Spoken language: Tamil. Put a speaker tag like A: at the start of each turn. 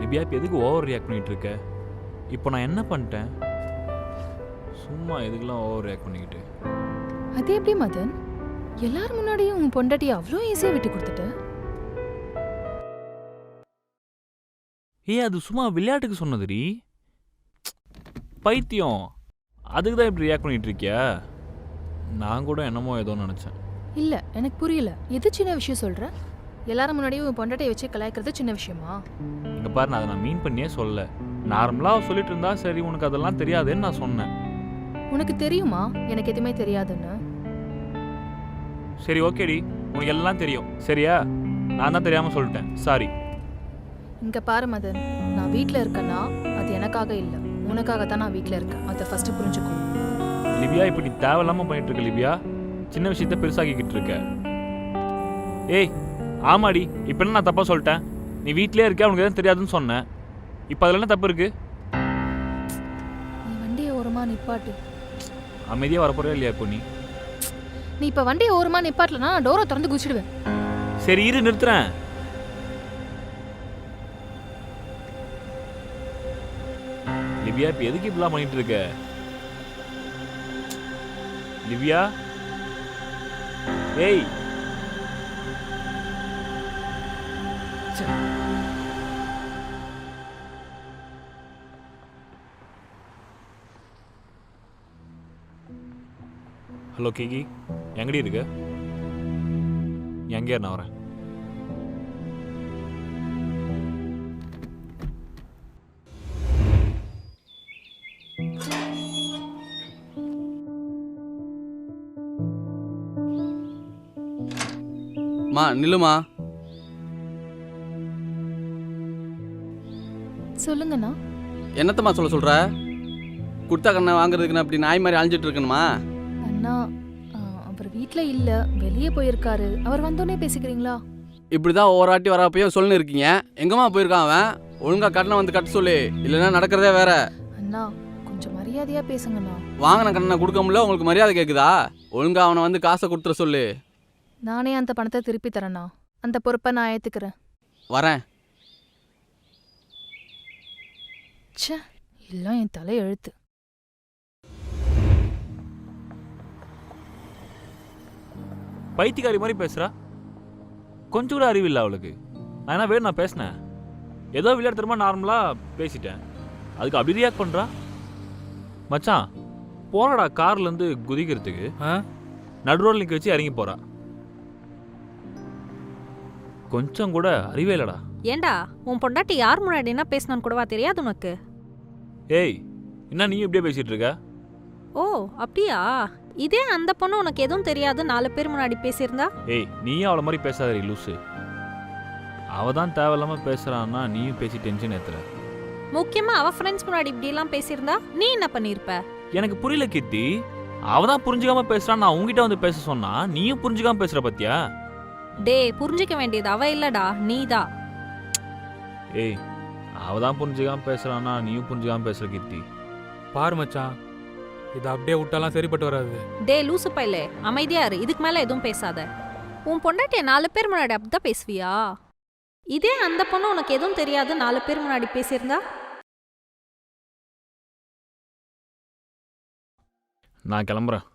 A: லிபியா இப்போ எதுக்கு ஓவர் ரியாக்ட் பண்ணிட்டு இருக்க? இப்போ நான் என்ன பண்ணிட்டேன்? சும்மா எதுக்கெல்லாம் ஓவர் ரியாக்ட் பண்ணிக்கிட்டு?
B: அது எப்படி மதன்? எல்லார் முன்னாடியும் உன் பொண்டாட்டியை அவ்வளோ ஈஸியாக விட்டு கொடுத்துட்ட?
A: ஏய் அது சும்மா விளையாட்டுக்கு சொன்னதுடி. பைத்தியம். அதுக்கு தான் இப்படி ரியாக்ட் பண்ணிட்டு இருக்கியா? நான் கூட என்னமோ ஏதோ நினச்சேன்.
B: இல்ல எனக்கு புரியல. எது சின்ன விஷயம் சொல்ற? எல்லாரும் முன்னாடியும் உன் பொண்டாட்டியை வச்சு கலாய்க்கிறது சின்ன விஷயமா?
A: இங்கே பாரு நான் அதை நான் மீன் பண்ணியே சொல்ல நார்மலாக சொல்லிட்டு இருந்தா சரி உனக்கு அதெல்லாம் தெரியாதுன்னு நான் சொன்னேன்.
B: உனக்கு தெரியுமா? எனக்கு எதுவுமே தெரியாதுன்னு.
A: சரி ஓகேடி உனக்கு எல்லாம் தெரியும். சரியா? நான் தான் தெரியாமல் சொல்லிட்டேன். சாரி
B: இங்க பாரு மதன். நான் வீட்ல இருக்கேன்னா அது எனக்காக இல்ல. உனக்காக தான் நான் வீட்ல இருக்கேன். அதை ஃபர்ஸ்ட் புரிஞ்சுக்கோ.
A: லிபியா இப்ப நீ தேவையில்லாம பண்ணிட்டு இருக்க லிபியா. சின்ன விஷயத்த பெருசாக்கிக்கிட்டு இருக்க. ஏய் ஆமாடி இப்ப என்ன நான் தப்பா சொல்லிட்டேன்? நீ வீட்லயே இருக்க உனக்கு எதுவும் தெரியாதுன்னு சொன்னேன் இப்போ அதில் என்ன தப்பு இருக்கு?
B: நீ வண்டியை ஓரமா நிப்பாட்டு.
A: அமைதியாக வரப்போறியா இல்லையா இப்போ நீ
B: நீ இப்ப வண்டியை ஓரமா நிப்பாட்டலனா நான் டோரை திறந்து குச்சிடுவேன்
A: சரி இரு நிறுத்துறேன். லிபியா இப்போ எதுக்கு இப்படிலாம் பண்ணிட்டு இருக்க? லிபியா ஏய் ச்சே. ஹலோ கிகி எங்கடி இருக்க? எங்கே நான் வரேன்?
C: மா நில்லுமா.
B: சொல்லுங்கண்ணா.
C: என்னத்தம்மா சொல்ல சொல்ற? குர்த்தா கண்ணை வாங்குறதுக்கு நான் இப்படி நாய் மாதிரி அழிஞ்சிட்டு இருக்கணுமா?
B: அண்ணா அவர் வீட்ல இல்ல வெளியே போயிருக்காரு. அவர் வந்தோடனே பேசிக்கிறீங்களா?
C: இப்படி தான் ஒவ்வொரு வாட்டி வரப்பயோ சொல்லுன்னு இருக்கீங்க. எங்கம்மா போயிருக்கான் அவன்? ஒழுங்கா கட்டணை வந்து கட்ட சொல்லு. இல்லைன்னா நடக்கிறதே வேற.
B: அண்ணா கொஞ்சம் மரியாதையா பேசுங்கண்ணா.
C: வாங்கின கண்ணனை கொடுக்க முடியல உங்களுக்கு மரியாதை கேட்குதா ஒழுங்கா அவனை வந்து காசை கொடுத்துட சொல்லு.
B: நானே அந்த பணத்தை திருப்பி தரேண்ணா. அந்த பொறுப்பை நான் ஏத்துக்கிறேன்.
C: வரேன்.
B: ச்சே எல்லாம் என் தலை எழுத்து
A: பைத்தியக்காரி மாதிரி பேசுறா? கொஞ்சம் கூட அறிவு இல்லை அவளுக்கு. நான் என்ன வேணும் நான் பேசினேன் ஏதோ விளையாட்டுமா நார்மலாக பேசிட்டேன். அதுக்கு அப்படி ரியாக்ட் பண்ணுறா மச்சான் போறடா கார்லேருந்து குதிக்கிறதுக்கு. நடுரோல் நிற்க வச்சு இறங்கி போறா. கொஞ்சம் கூட அறிவே இல்லடா.
D: ஏண்டா உன் பொண்டாட்டி யார் முன்னாடி என்ன பேசினான்னு கூடவா தெரியாது உனக்கு?
A: ஏய் என்ன நீயும் இப்படியே பேசிட்டு இருக்க?
D: ஓ அப்படியா? இதே அந்த பொண்ணு உனக்கு எதுவும் தெரியாது நாலு பேர் முன்னாடி பேசியிருந்தா?
A: ஏய் நீயும் அவளை மாதிரி பேசாதடி லூசு. அவ தான் தேவையில்லாம பேசுறான்னா நீயும் பேசி டென்ஷன் ஏத்துற.
D: முக்கியமா அவ ஃப்ரெண்ட்ஸ் முன்னாடி இப்படி எல்லாம் பேசியிருந்தா நீ என்ன பண்ணிருப்ப
A: எனக்கு புரியல கீர்த்தி. அவ தான் புரிஞ்சுக்காம பேசுறான் நான் உங்ககிட்ட வந்து பேச சொன்னா நீயும் புரிஞ்சுக்காம பேசுற பத்தியா?
D: டேய் புரிஞ்சிக்க வேண்டியது அவ இல்லடா நீதான்
A: ஏய் அவ தான் புரிஞ்சுக்காம பேசுறான்னா நீயும் புரிஞ்சுக்காம பேசுற கீர்த்தி.
E: பாரு மச்சான் இதை அப்படியே விட்டாலாம் சரிப்பட்டு வராது.
D: டேய் லூசு பையலே அமைதியா இரு இதுக்கு மேல எதுவும் பேசாத. உன் பொண்டாட்டிய நாலு பேர் முன்னாடி அப்படிதான் பேசுவியா? இதே அந்த பொண்ணு உனக்கு எதுவும் தெரியாது நாலு பேர் முன்னாடி பேசியிருந்தா?
A: நான் கிளம்புறேன்.